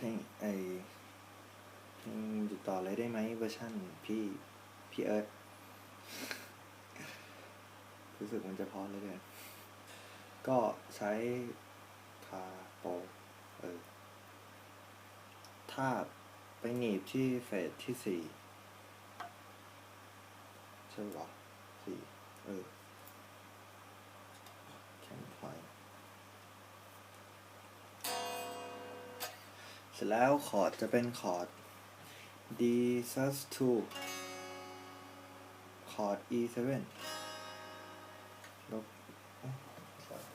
พลงไอเพลงติดต่อเลยได้ไหมเวอร์ชันพี่พี่เอิร์ธรู้สึกมันจะพอเลยเลยก็ใช้คาโปเออถ้าไปหนีบที่เฟสที่สี่ใช่หรอสี่เออ ร็จแล้วคอร์ดจะเป็นคอร์ด D sus 2คอร์ด E 7ลบเอ้า sorry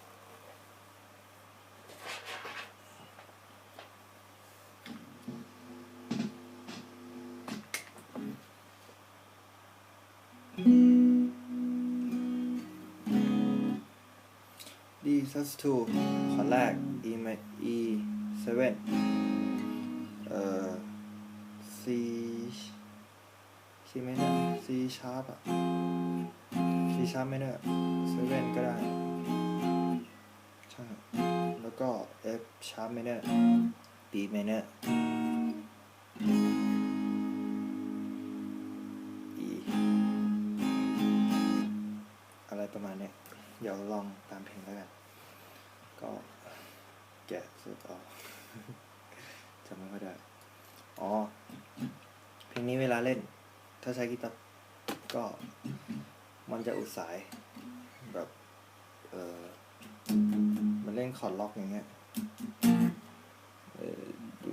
ดีซัสทูขอแรก E มา E 7 เอ่อ C C minor C sharp อะ C sharp minor 7ก็ได้ใช่แล้วก็ F sharp minor B minor E อะไรประมาณเนี้ยเดี๋ยวลองตามเพลงแล้วกันก็แกะสุดออก จำไม่ค่อยได้ อ๋อ เพลงนี้เวลาเล่น ถ้าใช้กีตาร์ก็มันจะอุดสาย แบบ เออมันเล่นคอร์ดล็อกอย่างเงี้ยเออดู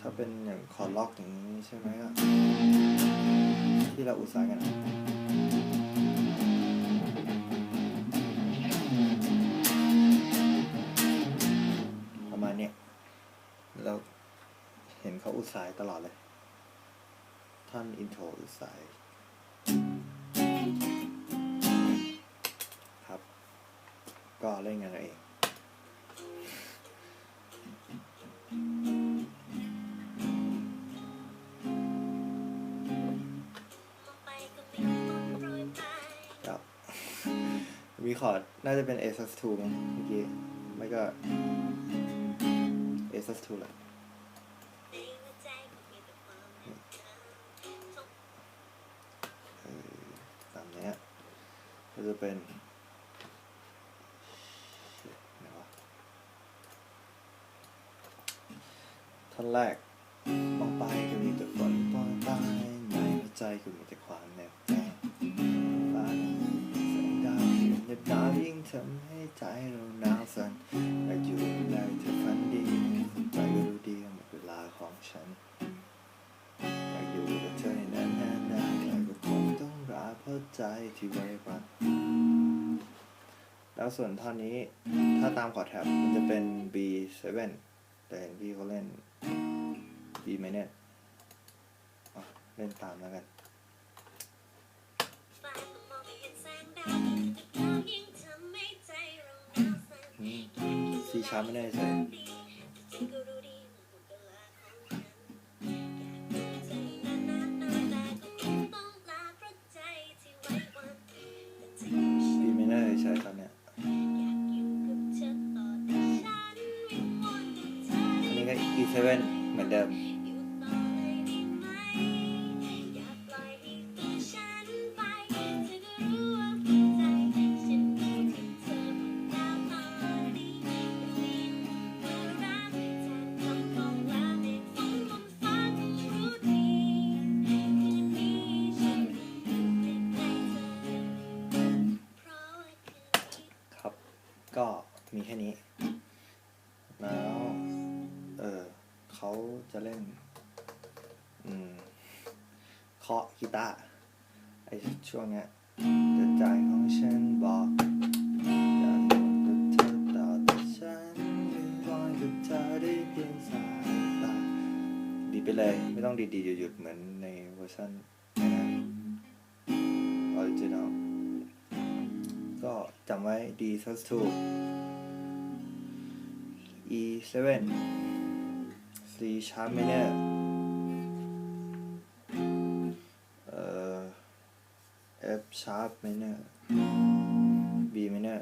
ถ้าเป็นอย่างคอร์ดล็อกอย่างนี้ใช่ไหมก็ที่เราอุดสายกันอะ เขาอุดสายตลอดเลย ท่อนอินโทรอุดสายครับ ก็เล่นกันเองวีคอร์ดน่าจะเป็น A sus 2มั้งเมื่อกี้ ไม่ก็ A sus 2แหละ ก็จะเป็นท่อนแรกมองไปก็มีแต่ฝนโปรยปลายในหัวใจก็มีแต่ความเหน็บแน่ฟ้าแสงดาวที่เหน็บหนาวยิ่งทำให้ใจเราหนาวสั่นอยากอยู่ในเธอฝันดีใจก็รู้ดีหมดเวลาของฉันอยากอยู่กับเธอให้นนนานนาน เพราะใจที่ไว้วันแล้วส่วนท่อนนี้ถ้าตามคอร์ดแท็บมันจะเป็น B7 แต่เห็นพี่เขาเล่น B minor อะเล่นตามแล้วกัน C sharp minor ใช่ ใช่ตอนเนี้ยอันนี้ก็ E7 เหมือนเดิม ก็มีแค่นี้ แล้วเออเขาจะเล่น อืมเคาะกีตาร์ไอช่วงเนี้ยแต่ใจของฉันบอกอยากอยู่กับเธอต่อแต่ฉันไม่รอยกับเธอได้เพียงสายตาดีไปเลย ไม่ต้องดีๆหยุดๆเหมือนในเวอร์ชันนะออริจินอลก็ จำไว้ D sus 2 E 7 C sharp minor เอ่อ F sharp minor B minor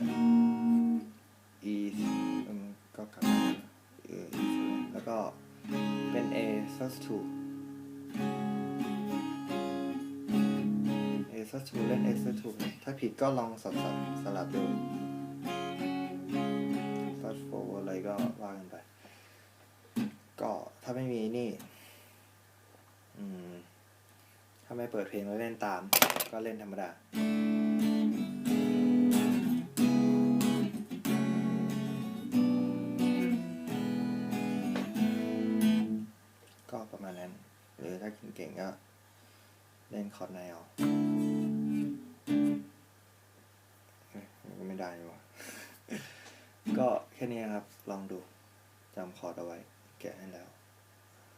E ก็กลับเออแล้วก็เป็น A sus 2 เล่น a sus 2ถ้าผิดก็ลองสับสับสลับดู fast forward อะไรก็ว่ากันไป ก็ถ้าไม่มีนี่ อืม ถ้าไม่เปิดเพลงแล้วเล่นตาม ก็เล่นธรรมดาก็ประมาณนั้น หรือถ้าเก่งๆก็เล่นคอร์ดในเอา ได้นี่วะ ก็แค่นี้ครับ ลองดูจำคอร์ดเอาไว้ แกะให้แล้ว